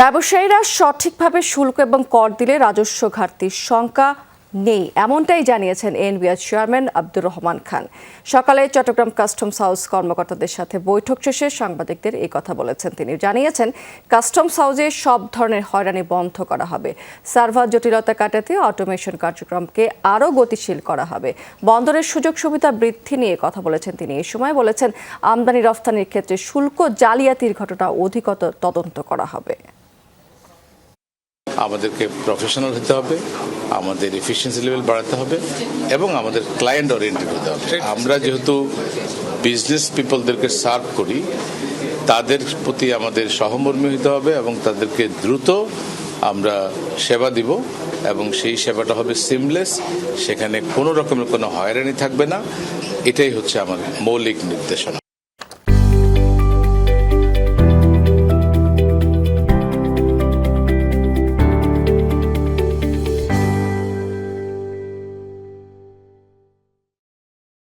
ব্যবসায়ীরা সঠিকভাবে শুল্ক এবং কর দিলে রাজস্ব ঘাটতির শঙ্কা নেই, এমনটাই জানিয়েছেন এনবিআর চেয়ারম্যান আব্দুর রহমান খান। সকালে চট্টগ্রাম কাস্টমস হাউস কর্মকর্তাদের সাথে বৈঠক শেষে সাংবাদিকদের এই কথা বলেছেন। তিনি জানিয়েছেন, কাস্টমস হাউসে সব ধরনের হয়রানি বন্ধ করা হবে। সার্ভার জটিলতা কাটাতে অটোমেশন কার্যক্রমকে আরও গতিশীল করা হবে। বন্দরের সুযোগ সুবিধা বৃদ্ধি নিয়ে কথা বলেছেন তিনি। এই সময় বলেছেন, আমদানি রফতানির ক্ষেত্রে শুল্ক জালিয়াতির ঘটনা অধিকত তদন্ত করা হবে। আমাদেরকে প্রফেশনাল হতে হবে আমাদের এফিসিয়েন্সি লেভেল বাড়াতে হবে এবং আমাদের ক্লায়েন্ট ওরিয়েন্টেড হতে হবে। আমরা যেহেতু বিজনেস পিপলদেরকে সার্ভ করি তাদের প্রতি আমাদের সহমর্মী হতে হবে এবং তাদেরকে দ্রুত আমরা সেবা দিব এবং সেই সেবাটা হবে সিমলেস সেখানে কোনো রকমের কোনো হয়রানি থাকবে না। এটাই হচ্ছে আমার মৌলিক নির্দেশনা।